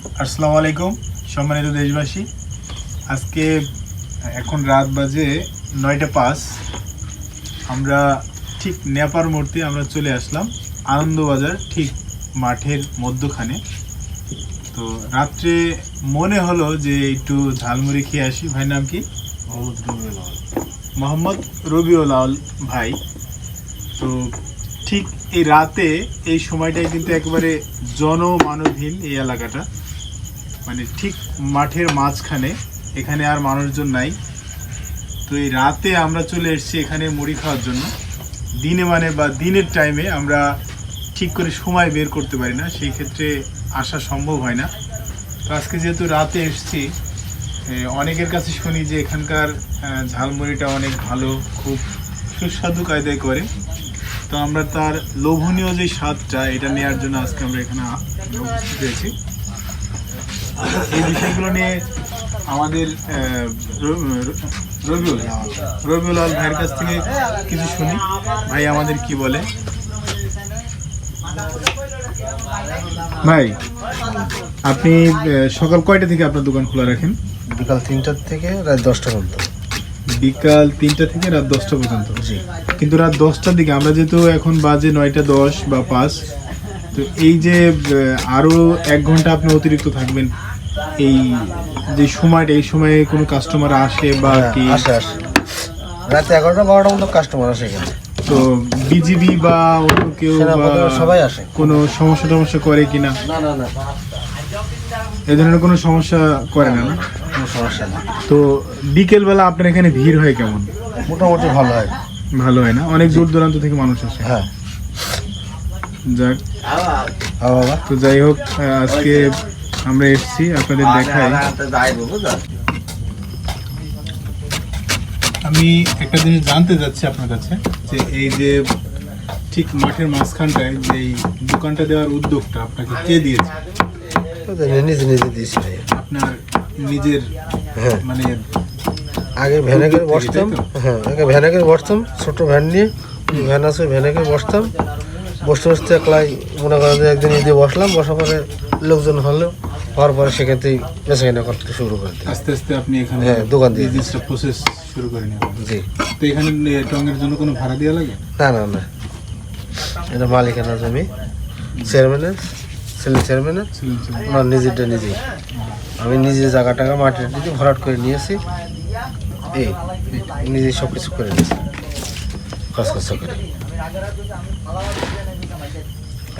আসসালামু আলাইকুম সম্মানিত দেশবাসী। আজকে এখন রাত বাজে নয়টা পাঁচ। আমরা ঠিক নেপার মূর্তি আমরা চলে আসলাম আনন্দবাজার ঠিক মাঠের মধ্যখানে। তো রাত্রে মনে হলো যে একটু ঝালমুড়ি খেয়ে আসি। ভাই নাম কি? মোহাম্মদ রবিউল আউল ভাই। তো ঠিক এই রাতে এই সময়টাই কিন্তু একেবারে জনমানবহীন এই এলাকাটা। মানে ঠিক মাঠের মাঝখানে, এখানে আর মানুষজন নাই। তো এই রাতে আমরা চলে এসেছি এখানে মুড়ি খাওয়ার জন্য। দিনে মানে বা দিনের টাইমে আমরা ঠিক করে সময় বের করতে পারি না, সেই ক্ষেত্রে আসা সম্ভব হয় না। তো আজকে যেহেতু রাতে এসেছি অনেকের কাছে শুনি যে এখানকার ঝালমুড়িটা অনেক ভালো, খুব সুস্বাদু কায়দায় করে। তো আমরা তার লোভনীয় যে স্বাদটা, এটা নেওয়ার জন্য আজকে আমরা এখানে উপস্থিত হয়েছি। এই বিষয়গুলো নিয়ে আমাদের রবিউল রবিউল আল ভাইয়ের কাছ থেকে কিছু শুনি। ভাই আমাদের কি বলে? ভাই আপনি সকাল কয়টা থেকে আপনার দোকান খোলা রাখেন? বিকাল তিনটার থেকে রাত দশটা পর্যন্ত। বিকাল তিনটা থেকে রাত দশটা পর্যন্ত? জি। কিন্তু রাত দশটার দিকে আমরা যেহেতু এখন বাজে নয়টা দশ বা পাঁচ তো এই যে আহ, আরও এক ঘণ্টা আপনি অতিরিক্ত থাকবেন এই যে সময়টা এই সময়ে কোনো কাস্টমার আসে বা হ্যাঁ, কি? আসে আসে। রাতে এগারোটা বারোটা মতো কাস্টমার আসে এখানে। তো বিজিবি বা অন্য কেউ সবাই আসে। কোনো সমস্যা টমস্যা করে কিনা? না না না। এ ধরনের কোনো সমস্যা করে না না? কোনো সমস্যা নেই তো বিকেল বেলা আপনার এখানে ভিড় হয় কেমন? মোটামুটি ভালো হয়। ভালো হয় না? অনেক দূর দূরান্ত থেকে মানুষ আসে। হ্যাঁ। যাক। হ্যাঁ তো যাই হোক আজকে আমরা এসেছি আপনাদের দেখাই। আমি একটা জিনিস জানতে যাচ্ছি আপনার কাছে যে এই যে ঠিক মাঠের মাঝখানটায় যে এই দোকানটা দেওয়ার উদ্যোগটা আপনাকে কে দিয়েছে? তো নিজে নিজে দিয়েছি আপনার নিজের হ্যাঁ। মানে আগে ভ্যানে করে বসতাম হ্যাঁ আগে ভ্যানে করে বসতাম ছোট ভ্যান নিয়ে ভ্যান আছে ভ্যানে করে বসতাম। বসতে বসতে একলাই মনে করেন যে একদিন ঈদে বসলাম বসার পরে লোকজন হলো হওয়ার পরে সেক্ষেত্রেই বেচা কেনা করতে শুরু করে দিই। আস্তে আস্তে আপনি এখানে হ্যাঁ, দোকান দিয়ে বিজনেসটা প্রসেস শুরু করে নেবেন জি। তো এখানে এ, টঙের জন্য কোনো ভাড়া দেওয়া লাগে? না না না। এটা মালিকানা জমি। চেয়ারম্যানের ছেলে চেয়ারম্যানের। ওনার নিজেরটা নিজেই। আমি নিজে জায়গা টাকা মাটির দিকে ভরাট করে নিয়েছি। এই নিজে সব কিছু করে নিয়েছি। খরচা করে।